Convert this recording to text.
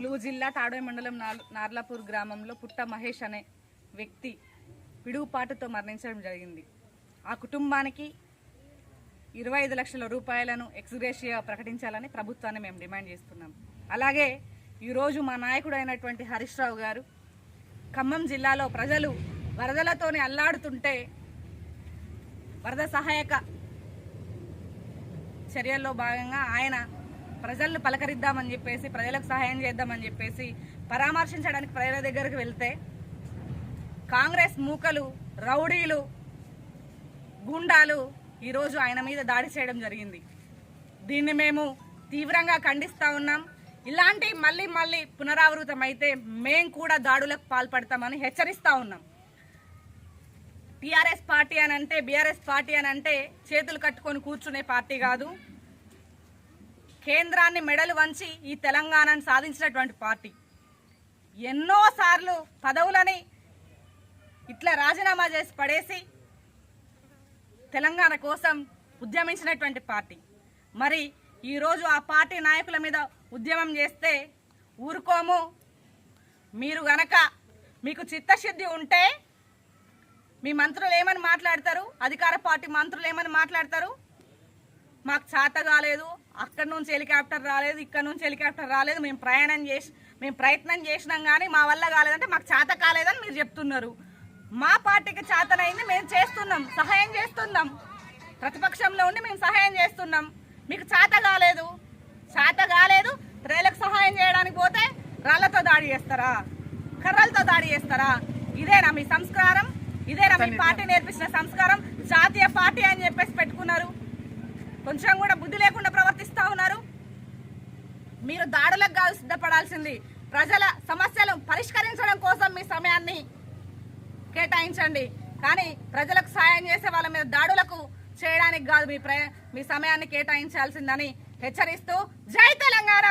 ములుగు జిల్లా తాడోయి మండలం నార్లాపూర్ గ్రామంలో పుట్ట మహేష్ అనే వ్యక్తి పిడుగుపాటుతో మరణించడం జరిగింది. ఆ కుటుంబానికి ఇరవై ఐదు లక్షల రూపాయలను ఎక్స్గ్రేషియా ప్రకటించాలని ప్రభుత్వాన్ని మేము డిమాండ్ చేస్తున్నాం. అలాగే ఈరోజు మా నాయకుడు అయినటువంటి హరీష్ రావు గారు ఖమ్మం జిల్లాలో ప్రజలు వరదలతోనే అల్లాడుతుంటే వరద సహాయక చర్యల్లో భాగంగా ఆయన ప్రజలను పలకరిద్దామని చెప్పేసి ప్రజలకు సహాయం చేద్దామని చెప్పేసి పరామర్శించడానికి ప్రజల దగ్గరకు వెళ్తే కాంగ్రెస్ మూకలు రౌడీలు గుండాలు ఈరోజు ఆయన మీద దాడి చేయడం జరిగింది. దీన్ని మేము తీవ్రంగా ఖండిస్తూ ఉన్నాం. ఇలాంటి మళ్ళీ మళ్ళీ పునరావృతం అయితే మేం కూడా దాడులకు పాల్పడతామని హెచ్చరిస్తూ ఉన్నాం. టీఆర్ఎస్ పార్టీ అని అంటే బీఆర్ఎస్ పార్టీ అని అంటే చేతులు కట్టుకొని కూర్చునే పార్టీ కాదు. కేంద్రాన్ని మెడలు వంచి ఈ తెలంగాణను సాధించినటువంటి పార్టీ. ఎన్నోసార్లు పదవులని ఇట్లా రాజీనామా చేసి పడేసి తెలంగాణ కోసం ఉద్యమించినటువంటి పార్టీ. మరి ఈరోజు ఆ పార్టీ నాయకుల మీద ఉద్యమం చేస్తే ఊరుకోము. మీరు గనక మీకు చిత్తశుద్ధి ఉంటే మీ మంత్రులు ఏమని మాట్లాడతారు? అధికార పార్టీ మంత్రులు ఏమని మాట్లాడతారు? మాకు చేత కాలేదు అక్కడి నుంచి హెలికాప్టర్ రాలేదు ఇక్కడ నుంచి హెలికాప్టర్ రాలేదు మేము ప్రయాణం చేసి మేము ప్రయత్నం చేసినాం కానీ మా వల్ల కాలేదంటే మాకు చేత కాలేదని మీరు చెప్తున్నారు. మా పార్టీకి చేతనైంది మేము చేస్తున్నాం సహాయం చేస్తున్నాం. ప్రతిపక్షంలో ఉండి మేము సహాయం చేస్తున్నాం. మీకు చేత కాలేదు చేత కాలేదు ప్రజలకు సహాయం చేయడానికి పోతే రాళ్ళతో దాడి చేస్తారా? కర్రలతో దాడి చేస్తారా? ఇదేనా మీ సంస్కారం? ఇదేనా మీ పార్టీ నేర్పించిన సంస్కారం? జాతీయ పార్టీ అని చెప్పేసి పెట్టుకున్నారు. కొంచెం కూడా బుద్ధి లేకుండా ప్రవర్తిస్తా ఉన్నారు. మీరు దాడులకు కాదు సిద్ధపడాల్సింది ప్రజల సమస్యలు పరిష్కరించడం కోసం మీ సమయాన్ని కేటాయించండి. కానీ ప్రజలకు సాయం చేసే వాళ్ళ మీద దాడులకు చేయడానికి కాదు మీ మీ సమయాన్ని కేటాయించాల్సిందని హెచ్చరిస్తూ జై తెలంగాణ!